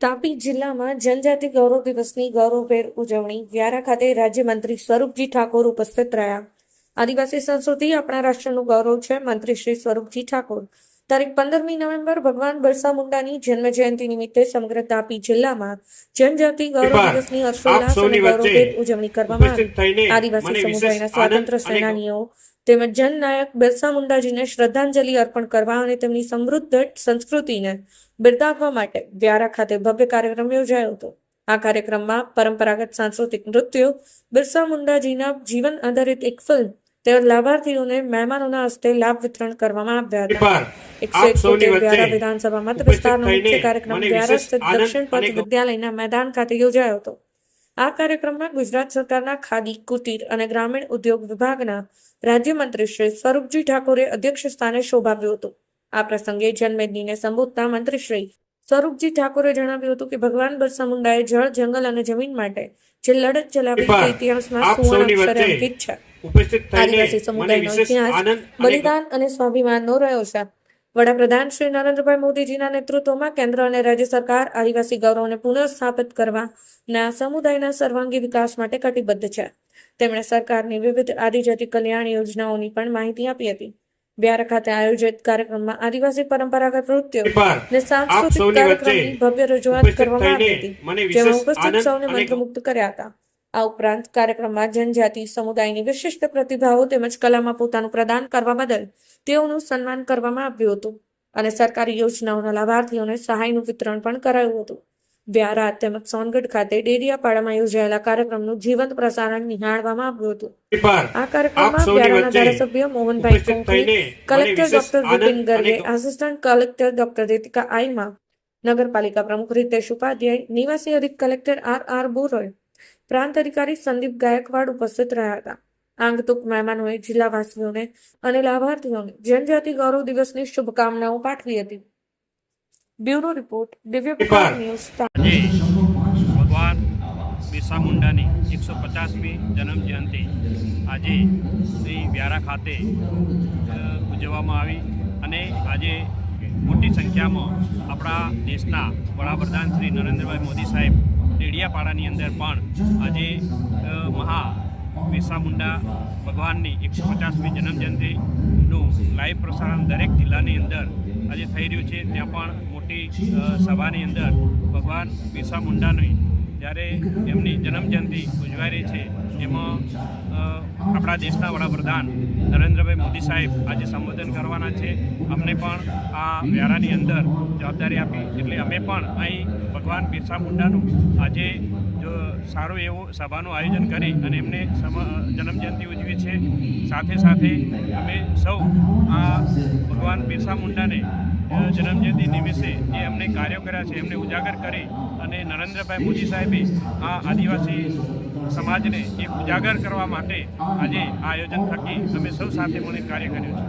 તાપી જિલ્લામાં જનજાતિ ગૌરવ દિવસની ગૌરવભેર ઉજવણી. વ્યારા ખાતે રાજ્યમંત્રી સ્વરૂપજી ઠાકોર ઉપસ્થિત રહ્યા. આદિવાસી સંસ્કૃતિ આપણા રાષ્ટ્રનું ગૌરવ છે મંત્રી શ્રી સ્વરૂપજી ઠાકોર. તારીખ પંદરમી નવેમ્બર ભગવાન બિરસા મુંડાની જન્મ જયંતિ નિમિત્તે સમગ્ર તાપી જિલ્લામાં જનજાતિ ગૌરવ દિવસની હર્ષોલ્લાસ અને ગૌરવભેર ઉજવણી કરવામાં આવી આદિવાસી સમુદાયના સ્વાતંત્ર્ય સેનાનીઓ તેમજ જનનાયક બિરસા મુંડાજીને શ્રદ્ધાંજલિ અર્પણ કરવા અને તેમની સમૃદ્ધ સંસ્કૃતિને બિરદાવવા માટે વ્યારા ખાતે ભવ્ય કાર્યક્રમ યોજાયો હતો. આ કાર્યક્રમમાં પરંપરાગત સાંસ્કૃતિક નૃત્યો બિરસા મુંડાજીના જીવન આધારિત એક ફિલ્મ તેમજ લાભાર્થીઓને મહેમાનોના હસ્તે લાભ વિતરણ કરવામાં આવ્યા હતા. એકસો એકોતેર વ્યારા વિધાનસભા મત વિસ્તારનો મુખ્ય કાર્યક્રમ વ્યારા દક્ષિણ પથ વિદ્યાલયના મેદાન ખાતે યોજાયો હતો. આ કાર્યક્રમમાં ગુજરાત સરકારના ખાદી કુટીર અને ગ્રામીણ ઉદ્યોગ વિભાગના રાજ્યમંત્રી શ્રી સ્વરૂપજી ઠાકોરે અધ્યક્ષ સ્થાને શોભાવ્યું હતું. આ પ્રસંગે જનમેદનીને સંબોધતા મંત્રી શ્રી સ્વરૂપજી ઠાકોરે જણાવ્યું હતું કે ભગવાન બિરસા મુંડાએ જળ જંગલ અને જમીન માટે જે લડત ચલાવી તે ઇતિહાસમાં સુવર્ણ અક્ષરે અંકિત છે. આદિવાસી સમુદાયનો ઇતિહાસ અને બલિદાન અને સ્વાભિમાનનો રહ્યો છે. વડાપ્રધાન શ્રી નરેન્દ્રભાઈ મોદીજીના નેતૃત્વમાં કેન્દ્ર અને રાજ્ય સરકાર આદિવાસી ગૌરવને પુનઃસ્થાપિત કરવાના સમુદાયના સર્વાંગી વિકાસ માટે કટિબદ્ધ છે. તેમણે સરકારની વિવિધ આદિજાતિ કલ્યાણ યોજનાઓની પણ માહિતી આપી હતી. વ્યારા ખાતે આયોજિત કાર્યક્રમમાં આદિવાસી પરંપરાગત નૃત્યો અને સાંસ્કૃતિક કાર્યક્રમની ભવ્ય રજૂઆત કરવામાં આવી હતી જેમાં ઉપસ્થિત સૌને અને મંત્રમુગ્ધ કર્યા હતા. આ ઉપરાંત કાર્યક્રમમાં જનજાતિ સમુદાયની વિશિષ્ટ પ્રતિભાઓ તેમજ કલામાં પોતાનું પ્રદાન કરવા બદલ તેઓનું સન્માન કરવામાં આવ્યું હતું અને સરકારી યોજનાઓના લાભાર્થીઓને સહાયનું વિતરણ પણ કરાયું હતું. વ્યારા તેમજ સોનગઢ ખાતે ડેડિયાપાડામાં યોજાયેલા કાર્યક્રમનું જીવંત પ્રસારણ નિહાળવામાં આવ્યું હતું. આ કાર્યક્રમમાં વ્યારાના ધારાસભ્ય મોહનભાઈ કોંકણી કલેક્ટર ડોક્ટર વિપિન ગર્ગે આસિસ્ટન્ટ કલેક્ટર ડોક્ટર રીતિકા આઈમા નગરપાલિકા પ્રમુખ રીતેશ ઉપાધ્યાય નિવાસી અધિક કલેક્ટર આર આર બોરોય પ્રાંત અધિકારી સંદીપ ગાયકવાડ ઉપસ્થિત રહ્યા હતા. આંગતુક મહેમાનોએ જિલ્લાવાસીઓને અને લાભાર્થીઓને જનજાતિ ગૌરવ દિવસની શુભકામનાઓ પાઠવી હતી. બ્યુરો રિપોર્ટ દિવ્ય ન્યૂઝ ભગવાન બિરસા મુંડાની એકસો પચાસમી જન્મ જયંતિ આજે શ્રી વ્યારા ખાતે ઉજવવામાં આવી અને આજે મોટી સંખ્યામાં આપણા દેશના વડાપ્રધાન શ્રી નરેન્દ્રભાઈ મોદી સાહેબ ડેડિયાપાડાની અંદર પણ આજે મહા બિરસા મુંડા ભગવાનની એકસો પચાસમી જન્મજયંતિનું લાઈવ પ્રસારણ દરેક જિલ્લાની અંદર આજે થઈ રહ્યું છે. ત્યાં પણ મોટી સભાની અંદર ભગવાન બિરસા મુંડાની જ્યારે એમની જન્મજયંતિ ઉજવાઈ રહી છે, એમાં આપણા દેશના વડાપ્રધાન નરેન્દ્રભાઈ મોદી સાહેબ આજે સંબોધન કરવાના છે. અમને પણ આ વ્યારાની અંદર જવાબદારી આપી. એટલે અમે પણ અહીં ભગવાન બિરસા મુંડાનું આજે સારું એવું સભાનું આયોજન કરી અને એમને જન્મજયંતિ ઉજવી છે. સાથે સાથે અમે સૌ આ ભગવાન બિરસા મુંડાને જન્મજયંતિ નિમિત્તે જે એમને કાર્યો કર્યા છે, એમને ઉજાગર કરી અને નરેન્દ્રભાઈ મોદી સાહેબે આ આદિવાસી સમાજને એક ઉજાગર કરવા માટે આજે આ આયોજન થકી અમે સૌ સાથે મળીને કાર્ય કર્યું છે.